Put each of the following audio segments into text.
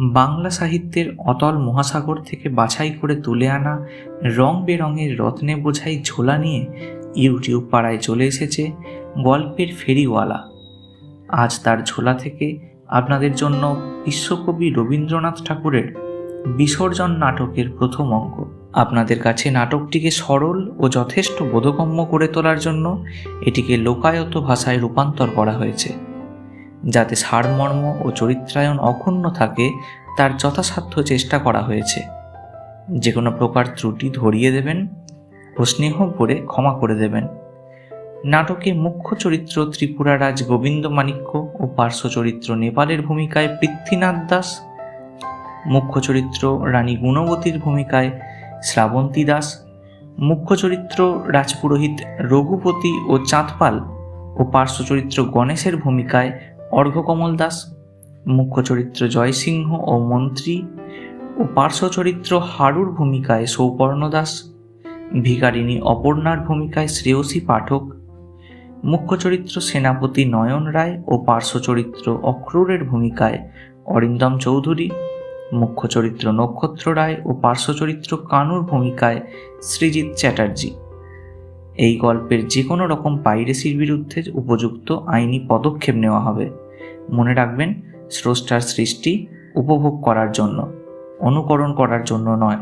বাংলা সাহিত্যের অতল মহাসাগর থেকে বাছাই করে তুলে আনা রং বেরঙের রত্নে বোঝাই ঝোলা নিয়ে ইউটিউব পাড়ায় চলে এসেছে গল্পের ফেরিওয়ালা। আজ তার ঝোলা থেকে আপনাদের জন্য বিশ্বকবি রবীন্দ্রনাথ ঠাকুরের বিসর্জন নাটকের প্রথম অঙ্ক। আপনাদের কাছে নাটকটিকে সরল ও যথেষ্ট বোধগম্য করে তোলার জন্য এটিকে লোকায়ত ভাষায় রূপান্তর করা হয়েছে, যাতে সারমর্ম ও চরিত্রায়ন অক্ষুণ্ণ থাকে তার যথাসাধ্য চেষ্টা করা হয়েছে। যে কোনো প্রকার ত্রুটি ধরিয়ে দেবেন ও স্নেহ করে ক্ষমা করে দেবেন। নাটকে মুখ্য চরিত্র ত্রিপুরা রাজ গোবিন্দ মাণিক্য ও পার্শ্ব চরিত্র নেপালের ভূমিকায় পৃথ্বীনাথ দাস। মুখ্য চরিত্র রানী গুণবতীর ভূমিকায় শ্রাবন্তী দাস। মুখ্য চরিত্র রাজপুরোহিত রঘুপতি ও চাঁদপাল ও পার্শ্ব চরিত্র গণেশের ভূমিকায় অর্ঘ্যকমল দাস। মুখ্য চরিত্র জয়সিংহ ও মন্ত্রী ও পার্শ্ব চরিত্র হারুর ভূমিকায় সৌপর্ণ দাস। ভিকারিণী অপর্ণার ভূমিকায় শ্রেয়সী পাঠক মুখ্য চরিত্র সেনাপতি নয়ন রায় ও পার্শ্ব চরিত্র অক্রূরের ভূমিকায় অরিন্দম চৌধুরী, মুখ্য চরিত্র নক্ষত্র রায় ও পার্শ্ব চরিত্র কানুর ভূমিকায় সৃজিৎ চ্যাটার্জি। এই গল্পের যে কোনো রকম পাইরেসির বিরুদ্ধে উপযুক্ত আইনি পদক্ষেপ নেওয়া হবে। মনে রাখবেন, স্রষ্টার সৃষ্টি উপভোগ করার জন্য, অনুকরণ করার জন্য নয়।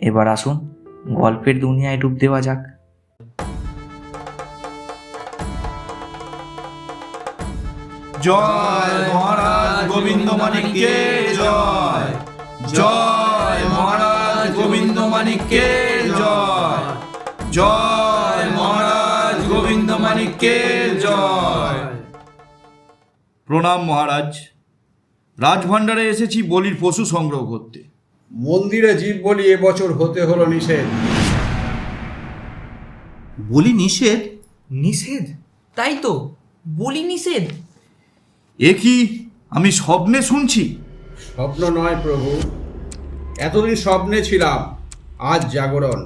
এবার আসুন গল্পের দুনিয়ায় ডুব দেওয়া যাক। জয় মহারাজ গোবিন্দ মানিককে জয়। জয় মহারাজ গোবিন্দ মানিককে জয়। জয় মহারাজ গোবিন্দ মানিককে জয়। প্রণাম মহারাজ। রাজভাণ্ডারে এসেছি বলির পশু সংগ্রহ করতে। মন্দিরে জীব বলি এবছর হতে হলো নিষেধ। বলি নিষেধ? নিষেধ? তাই তো বলি নিষেধ। এ কি আমি স্বপ্নে শুনছি? স্বপ্ন নয় প্রভু এতদিন স্বপ্নে ছিলাম আজ জাগরণ।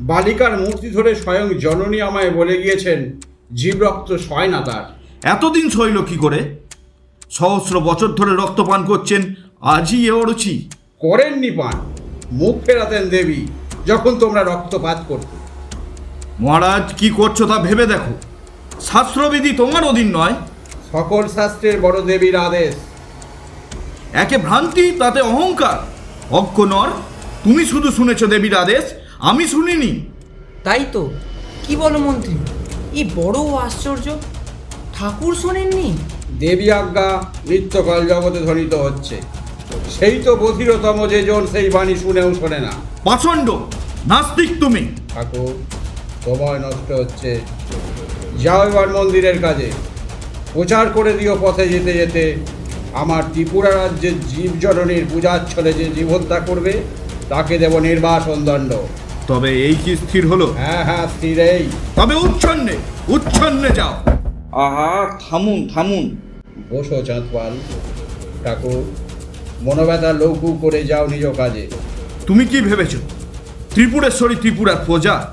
বালিকার মূর্তি ধরে স্বয়ং জননী আমায় বলে গিয়েছেন জীব রক্ত সয় না তার। এতদিন সইল কি করে? সহস্র বছর ধরে রক্তপান করছেন আজই এ অরুচি। করেননি পান মুখ ফেরাতেন দেবী যখন তোমরা রক্তপাত করতে। মহারাজ কি করছ তা ভেবে দেখো। শাস্ত্রবিধি তোমার অধীন নয়। সকল শাস্ত্রের বড় দেবীর আদেশ। একে ভ্রান্তি তাতে অহংকার। অজ্ঞ নর তুমি শুধু শুনেছ দেবীর আদেশ আমি শুনিনি। তাই তো। কি বলো মন্ত্রী? এই বড় আশ্চর্য। ঠাকুর শোনেননি? দেবী আজ্ঞা নিত্যকাল জগতে ধ্বনিত হচ্ছে। সেই তো বধিরতম যে জন সেই বাণী শুনেও শোনে না। পাচণ্ড নাস্তিক তুমি। ঠাকুর সময় নষ্ট হচ্ছে। যাও এবার মন্দিরের কাজে। প্রচার করে দিও পথে যেতে যেতে। আমার ত্রিপুরা রাজ্যের জীবজননীর ছলে যে জীব হত্যা করবে তাকে দেব নির্বাসন দণ্ড। তবে এই কি স্থির হলো? হ্যাঁ হ্যাঁ স্থির এই। তবে উচ্ছন্নে উচ্ছন্নে যাও। আহা থামুন থামুন। বসো চাঁদপাল ঠাকুর মনোব্যথা লঘু করে যাও নিজ কাজে। তুমি কি ভেবেছ? ত্রিপুরেশ্বরী ত্রিপুরার প্রজা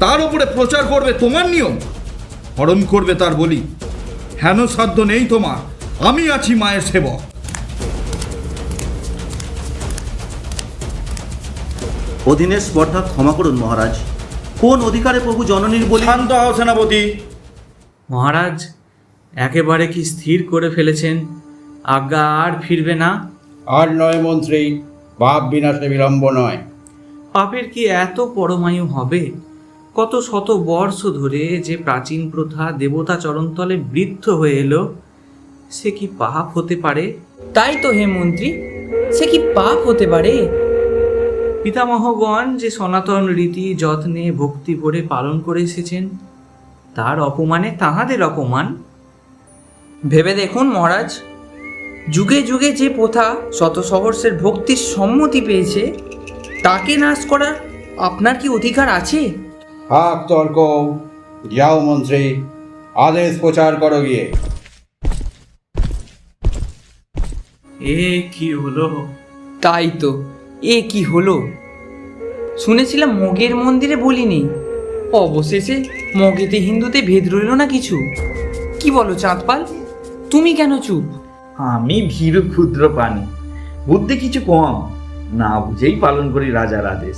তার উপরে প্রচার করবে তোমার নিয়ম? হরণ করবে তার বলি হেন সাধ্য নেই তোমার। আমি আছি মায়ের সেবক। অধীনের স্পর্ধা ক্ষমা করুন মহারাজ। কোন অধিকারে প্রভু জননীর বলি শান্ত হও সেনাপতি। মহারাজ একেবারে কি স্থির করে ফেলেছেন? আজ্ঞা আর ফিরবে না? আর নয় মন্ত্রী পাপ বিনাশে বিলম্ব নয়। পাপের কি এত পরমায়ু হবে? কত শত বর্ষ ধরে যে প্রাচীন প্রথা দেবতা চরণতলে বৃদ্ধ হয়ে এলো সে কি পাপ হতে পারে? তাই তো হে মন্ত্রী সে কি পাপ হতে পারে? পিতামহগণ যে সনাতন রীতি যত্নে ভক্তি করে পালন করে এসেছেন তার অপমানে তাহাদের অপমান? ভেবে দেখুন মহারাজ যুগে যুগে যে প্রথা শত সহস্রের ভক্তির সম্মতি পেয়েছে তাকে নাশ করার আপনার কি অধিকার আছে? হাক তর্ক যাও মন্ত্রী আদেশ প্রচার করো গিয়ে। এ কি হলো? তাই তো এ কি হলো? শুনেছিলাম মগের মন্দিরে বলিনি। অবশেষে মগেতে হিন্দুতে ভেদ রইল না কিছু। কি বলো চাঁদপাল? তুমি কেন চুপ? আমি ভীরু ক্ষুদ্র প্রাণী। বুদ্ধি কিছু কম না বুঝেই পালন করি রাজার আদেশ।